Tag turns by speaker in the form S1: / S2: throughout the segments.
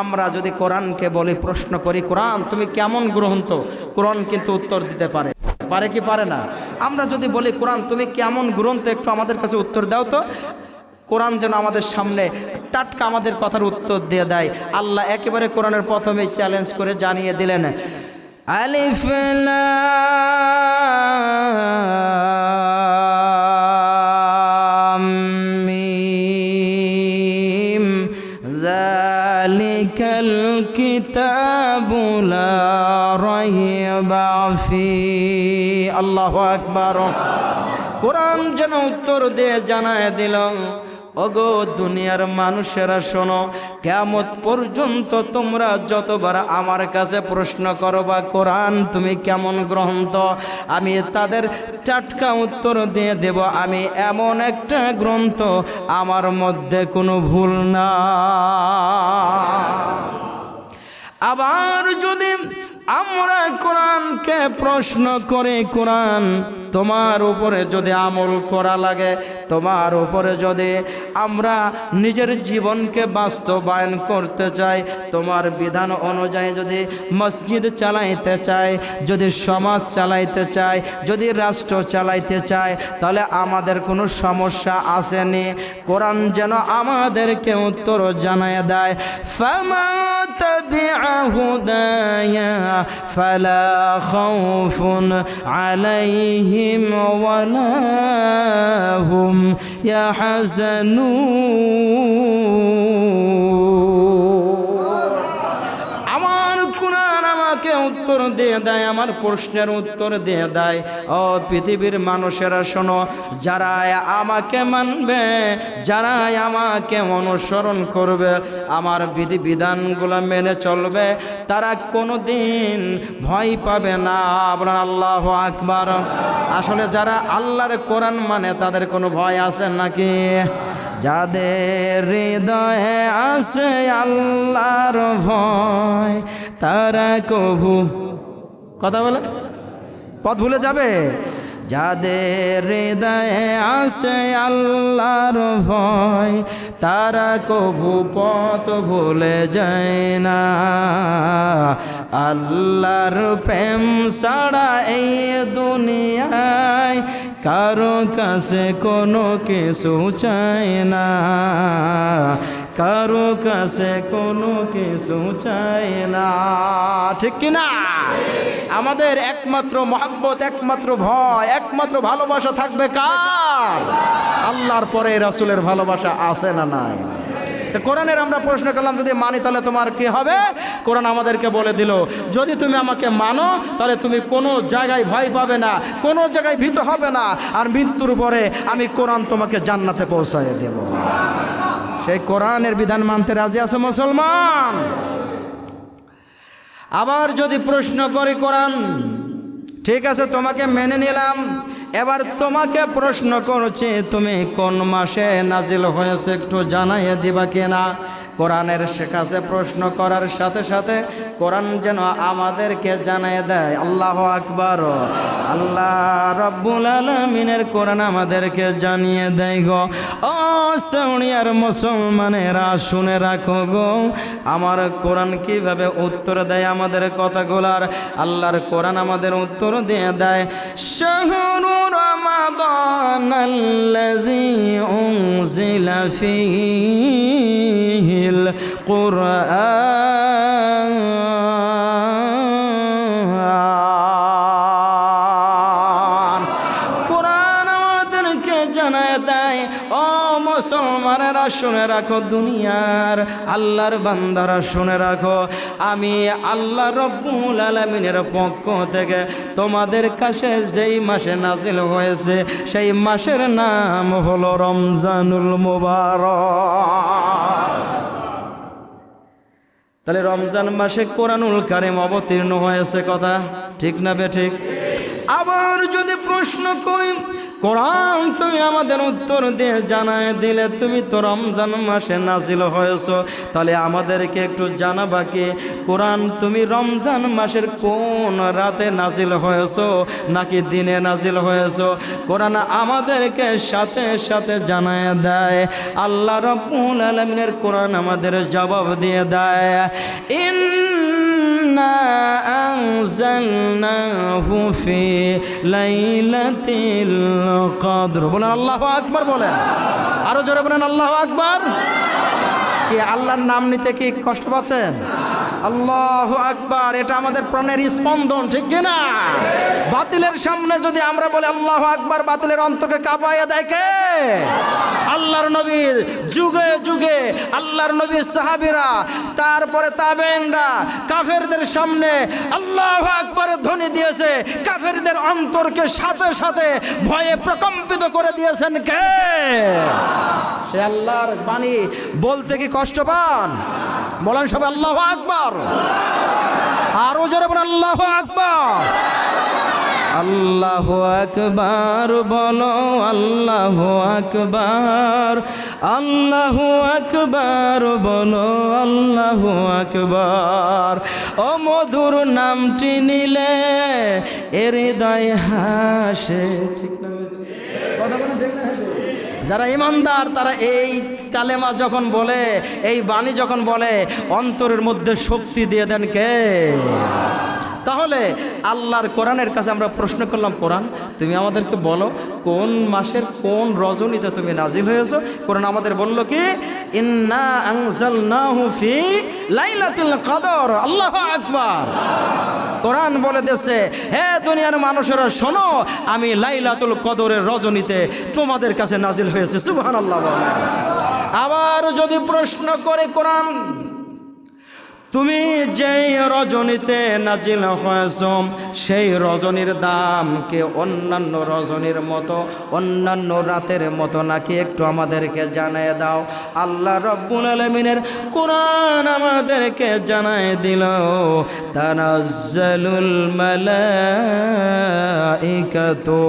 S1: আমরা যদি কোরআনকে বলি, প্রশ্ন করি, কোরআন, তুমি কেমন গ্রহন্ত কোরআন কিন্তু উত্তর দিতে পারে। পারে কি পারে না? আমরা যদি বলি, কোরআন, তুমি কেমন গ্রন্থ? একটু আমাদের কাছে উত্তর দাও তো। কোরআন যেন আমাদের সামনে টাটকা আমাদের কথার উত্তর দিয়ে দেয়। আল্লাহ একেবারে কোরআনের প্রথমেই চ্যালেঞ্জ করে জানিয়ে দিলেন, আলিফ কিতাবু লা রাইবা ফি আল্লাহু আকবার। কোরআন যেন উত্তর দিয়ে জানায় দিল, ওগো দুনিয়ার মানুষেরা শোনো কেমত পর্যন্ত তোমরা যতবার আমার কাছে প্রশ্ন করো বা কোরআন তুমি কেমন গ্রন্থ, আমি তাদের টাটকা উত্তর দিয়ে দেব, আমি এমন একটা গ্রন্থ আমার মধ্যে কোনো ভুল না। আবার যদি আমরা কোরআনকে প্রশ্ন করে কোরআন, তোমার উপরে যদি আমল করা লাগে, তোমার উপরে যদি আমরা নিজের জীবনকে বাস্তবায়ন করতে চাই, তোমার বিধান অনুযায়ী যদি মসজিদ চালাইতে চাই, যদি সমাজ চালাইতে চাই, যদি রাষ্ট্র চালাইতে চাই, তাহলে আমাদের কোনো সমস্যা আসেনি। কোরআন যেন আমাদেরকে উত্তর জানায় দেয় فلا خوف عليهم ولا هم يحزنون. উত্তর দিয়ে দেয়, আমার প্রশ্নের উত্তর দিয়ে দেয়। ও পৃথিবীর মানুষেরা, শোনো যারা আমাকে মানবে যারা আমাকে অনুসরণ করবে, আমার বিধি বিধানগুলো মেনে চলবে, তারা কোনো দিন ভয় পাবে না। আপনার আল্লাহ আকবার। আসলে যারা আল্লাহর কোরআন মানে তাদের কোনো ভয় আছে নাকি? যাদের হৃদয়ে আছে আল্লাহর ভয়, তারা কভু কথা বলে? পথ ভুলে যাবে? যাদের হৃদয়ে আছে আল্লাহর ভয়, তারা কভু পথ ভুলে যায় না। আল্লাহর প্রেম ছাড়া এই দুনিয়ায় কারও কাছে কোনো কিছু চায় না। কারও কাছে কোনো কিছু চায় না। ঠিক কি না আমাদের একমাত্র মহাব্বত, একমাত্র ভয়, একমাত্র ভালোবাসা থাকবে কার? আল্লাহর পরে রাসুলের ভালোবাসা আছে না নাই? তো কোরআনের আমরা প্রশ্ন করলাম, যদি মানি তাহলে তোমার কি হবে? কোরআন আমাদেরকে বলে দিল, যদি তুমি আমাকে মানো, তাহলে তুমি কোনো জায়গায় ভয় পাবে না, কোনো জায়গায় ভীত হবে না, আর মৃত্যুর পরে আমি কোরআন তোমাকে জান্নাতে পৌঁছায় দেব। সেই কোরআনের বিধান মানতে রাজি আছে মুসলমান? আবার যদি প্রশ্ন করি কোরআন, ঠিক আছে, তোমাকে মেনে নিলাম এবার তোমাকে প্রশ্ন করছে, তুমি কোন মাসে নাজিল হয়েছে একটু জানাইয়ে দিবা কিনা? কোরআনের কাছে প্রশ্ন করার সাথে সাথে কোরআন যেন আমাদেরকে জানাই দেয়। আল্লাহ আকবর। আল্লাহ রব্বুল আলমিনের কোরআন আমাদেরকে জানিয়ে দেয় গো। ও সৌনিয়ার মুসলমানেরা শুনে রাখো গো, আমার কোরআন কীভাবে উত্তর দেয় আমাদের কথাগুলার? আল্লাহর কোরআন আমাদের উত্তর দিয়ে দেয়, শাহরু ফীহিল কুরআন। শুনে রাখো দুনিয়ার আল্লাহর বান্দারা শুনে রাখো। আমি আল্লাহ রব্বুল আলমিনের পক্ষ থেকে তোমাদের কাছে যেই মাসে নাজিল হয়েছে, সেই মাসের নাম হলো রমজানুল মুবারক। তাহলে রমজান মাসে কোরআনুল কারিম অবতীর্ণ হয়েছে কথা ঠিক না বে ঠিক? আবার যদি প্রশ্ন করি কোরআন তুমি আমাদের উত্তর দিয়ে জানায় দিলে তুমি তো রমজান মাসে নাজিল হয়েছ। তাহলে আমাদেরকে একটু জানাবা কি? কোরআন তুমি রমজান মাসের কোন রাতে নাজিল হয়েছ নাকি দিনে নাজিল হয়েছ? কোরআন আমাদেরকে সাথে সাথে জানায় দেয়। আল্লাহ রব্বুল আলমিনের কোরআন আমাদের জবাব দিয়ে দেয়। ইন إنا أنزلناه في ليلة القدر বলেন আল্লাহ আকবার বলেন আরো জোরে বলেন আল্লাহ আকবার কি আল্লাহর নাম নিতে কি কষ্ট পাচ্ছেন আল্লাহ আকবার, এটা আমাদের প্রাণের স্পন্দন, ঠিক কিনা? বাতিলের সামনে যদি আমরা বলি আল্লাহ আকবার, বাতিলের অন্তকে কাঁপাইয়া দেয় কে? আল্লাহর নবীর যুগে যুগে আল্লাহর নবীর সাহাবিরা, তারপরে তাবেনরা কাফেরদের সামনে আল্লাহ আকবরের ধ্বনি দিয়েছে, কাফেরদের অন্তরকে সাথে সাথে ভয়ে প্রকম্পিত করে দিয়েছেন কে? সে আল্লাহর বাণী বলতে কি কষ্ট পান? বলেন সবাই আল্লাহ আকবর। আরও জোরে বলেন আল্লাহ আকবর। আল্লাহ আকবার বলো আল্লাহ আকবার। আল্লাহ আকবার বলো আল্লাহ আকবার। ও মধুর নামটি নিলে এর হৃদয় হাসে। ঠিক না। কথা বলেন ঠিক না। যারা ইমানদার, তারা এই কালেমা যখন বলে, এই বাণী যখন বলে, অন্তরের মধ্যে শক্তি দিয়ে দেন কে? তাহলে আল্লাহর কোরআনের কাছে আমরা প্রশ্ন করলাম, কোরআন, তুমি আমাদেরকে বলো, কোন মাসের কোন রজনীতে তুমি নাজিল হয়েছো? কোরআন আমাদের বলল কি আল্লাহু আকবার। কোরআন বলে দিচ্ছে হে দুনিয়ার মানুষেরা, শোনো, আমি লাইলাতুল কদরের রজনীতে তোমাদের কাছে নাজিল হয়েছে। সুবহানাল্লাহ বলে। আবার যদি প্রশ্ন করে কোরআন তুমি যেই রজনীতে নাজিল হয়েছ, সেই রজনীর দাম কে অন্যান্য রজনীর মতো, অন্যান্য রাতের মতো নাকি একটু আমাদেরকে জানিয়ে দাও? আল্লাহ রব্বুল আলমিনের কোরআন আমাদেরকে জানায় দিল, তানাজ্জালুল মালাইকাতু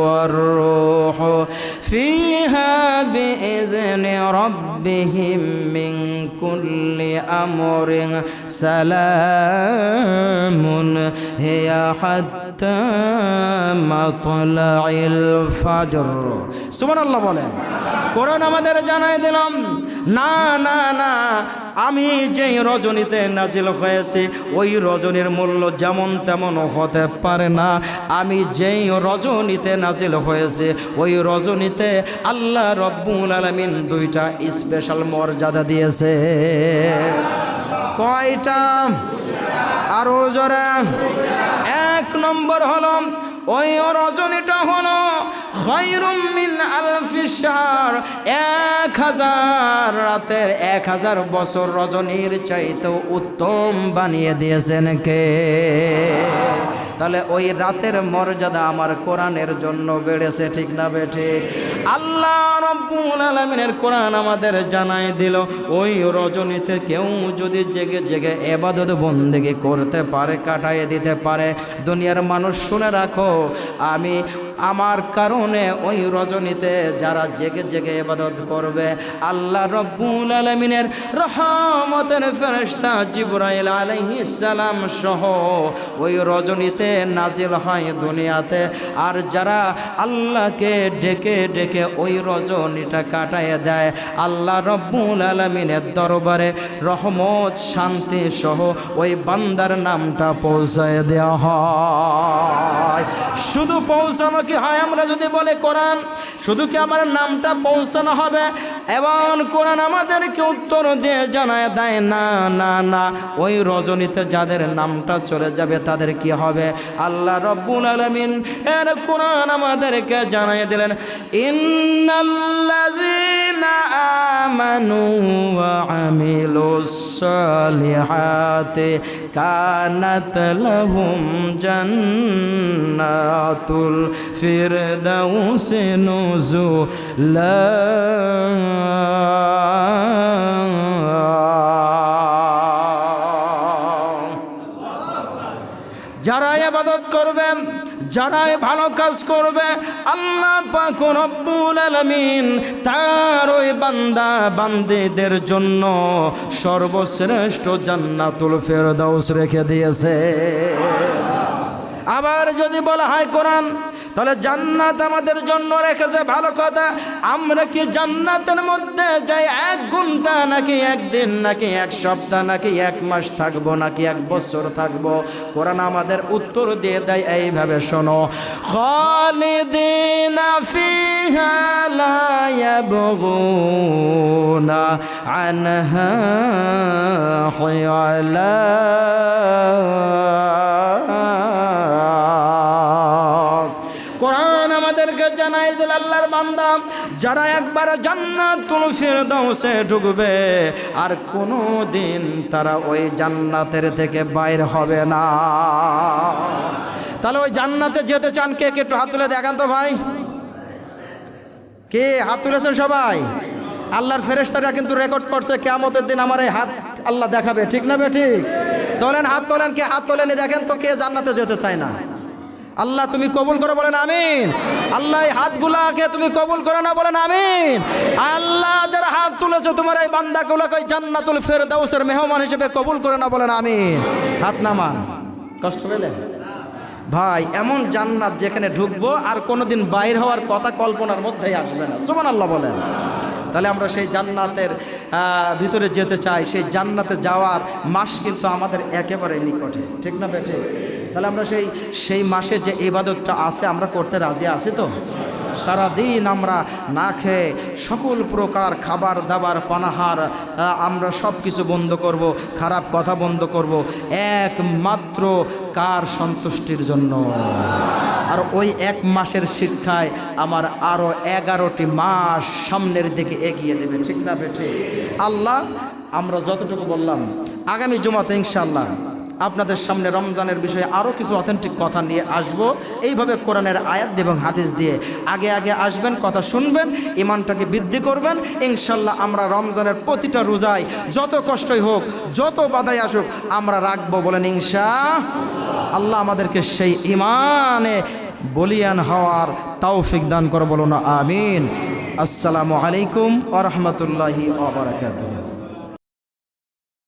S1: ওয়ার রূহ। فيها بإذن ربهم من كل أمر سلام هي حتى مطلع الفجر সুবহানাল্লাহ বলেন কোরআন আমাদের জানাই দিলাম না না না, আমি যেই রজনীতে নাজিল হয়েছি, ওই রজনীর মূল্য যেমন তেমন হতে পারে না। আমি যেই রজনীতে নাজিল হয়েছে, ওই রজনীতে আল্লাহ রব্বুল আলমিন দুইটা স্পেশাল মর্যাদা দিয়েছে। কয়টা? আরও জোরে। এক নম্বর হলো, ওই রজনীটা হলো এক হাজার রাতের এক হাজার বছর রজনীর চাইতে উত্তম বানিয়ে দিয়েছেন কে? তাহলে ওই রাতের মর্যাদা আমার কোরআনের জন্য বেড়েছে, ঠিক না বেঠে আল্লাহ রব্বুল আলমিনের কোরআন আমাদের জানাই দিল, ওই রজনীতে কেউ যদি জেগে জেগে এবাদত বন্দেগি করতে পারে কাটাইয়ে দিতে পারে। দুনিয়ার মানুষ শুনে রাখো, আমি আমার কারণে ওই রজনীতে যারা জেগে জেগে এবাদত করবে, আল্লাহ রব্বুল আলমিনের রহমতের ফেরেস্তা জিব্রাইল সালাম সহ ওই রজনীতে নাজিল হয় দুনিয়াতে। আর যারা আল্লাহকে ডেকে ডেকে ওই রজনীটা কাটায় দেয়, আল্লাহ রব্বুল আলমিনের দরবারে রহমত, শান্তি সহ ওই বান্দার নামটা পৌঁছায় দেওয়া হয়। শুধু পৌঁছানো কি হয়? আমরা যদি বলে কোরআন, শুধু কি আমার নামটা পৌঁছানো হবে? এবং কোরআন আমাদেরকে উত্তর দিয়ে জানায় দেয়, না না না, ওই রজনীতে যাদের নামটা চলে যাবে তাদের কি হবে? আল্লাহ রব্বুল আলমিন এর কোরআন আমাদেরকে জানাই দিলেন, ইন্নাল্লাযীনা আমানু الصالحات كانت لهم جنات الفردوس نزلا আবাদত করবে, যারাই ভালো কাজ করবে, আল্লাহ পাক রব্বুল আলামিন তার ওই বান্দা বান্দিদের জন্য সর্বশ্রেষ্ঠ জান্নাতুল ফেরদাউস রেখে দিয়েছে। আবার যদি বলা হয় কোরআন, তাহলে জান্নাত আমাদের জন্য রেখেছে। ভালো কথা, আমরা কি জান্নাতের মধ্যে যাই? এক ঘণ্টা নাকি একদিন, নাকি এক সপ্তাহ, নাকি এক মাস থাকব, নাকি এক বছর থাকব? কোরআন আমাদের উত্তর দিয়ে দেয়, এইভাবে শোনো। খালিদিনা আমাদেরকে জানাই দিল আল্লাহর বান্দা, যারা একবার জান্নাতুল ফিরদাউসে ঢুকবে, আর কোনো দিন তারা ওই জান্নাতের থেকে বাইর হবে না। তাহলে ওই জান্নাতে যেতে চান কে? কে একটু হাত তুলে দেখান তো ভাই। কে হাত তুলেছেন সবাই? আল্লাহর ফেরেশতারা কিন্তু রেকর্ড করছে কেমতের দিন আমার এই হাত আল্লাহ দেখাবে, ঠিক না বে ঠিক? তোলেন, হাত তোলেন, কে হাত তোলেনি দেখেন তো কে জান্নাতে যেতে চায় না। আল্লাহ তুমি কবুল করে বলেন, আমিন। আল্লাহ হাতগুলাকে তুমি কবুল করে না বলেন, আমিন। আল্লাহ যারা হাত তুলেছে, তোমার এই বান্দাগুলোকে জান্নাতুল ফেরদাউসের মেহমান হিসেবে কবুল করে না বলেন, আমিন। হাত নামান। কষ্ট পেলেন ভাই, এমন জান্নাত যেখানে ঢুকবো আর কোনোদিন বাইর হওয়ার কথা কল্পনার মধ্যেই আসবে না। সুমান আল্লাহ বলেন। তাহলে আমরা সেই জান্নাতের ভিতরে যেতে চাই। সেই জান্নাতে যাওয়ার মাস কিন্তু আমাদের একেবারে নিকটে। ঠিক না, বেঠে? তাহলে আমরা সেই সেই মাসে যে ইবাদতটা আছে, আমরা করতে রাজি আছি তো? সারাদিন আমরা না খেয়ে সকল প্রকার খাবার দাবার পানাহার আমরা সব কিছু বন্ধ করব, খারাপ কথা বন্ধ করব, একমাত্র কার সন্তুষ্টির জন্য? আর ওই এক মাসের শিক্ষায় আমার আরও এগারোটি মাস সামনের দিকে এগিয়ে দেবে, ঠিক না বেঠে? আল্লাহ, আমরা যতটুকু বললাম, আগামী জমাতে ইনশাল্লাহ আপনাদের সামনে রমজানের বিষয়ে আরও কিছু অথেন্টিক কথা নিয়ে আসব। এইভাবে কোরআনের আয়াত এবং হাদিস দিয়ে আগে আগে আসবেন, কথা শুনবেন ইমানটাকে বৃদ্ধি করবেন। ইনশাল্লাহ আমরা রমজানের প্রতিটা রোজায় যত কষ্টই হোক, যত বাধাই আসুক, আমরা রাখব বলেন ইনশা। আল্লাহ আমাদেরকে সেই ইমানে বলিয়ান হওয়ার তৌফিক দান করো বলো না আমিন। আসসালামু আলাইকুম আ রহমতুল্লাহি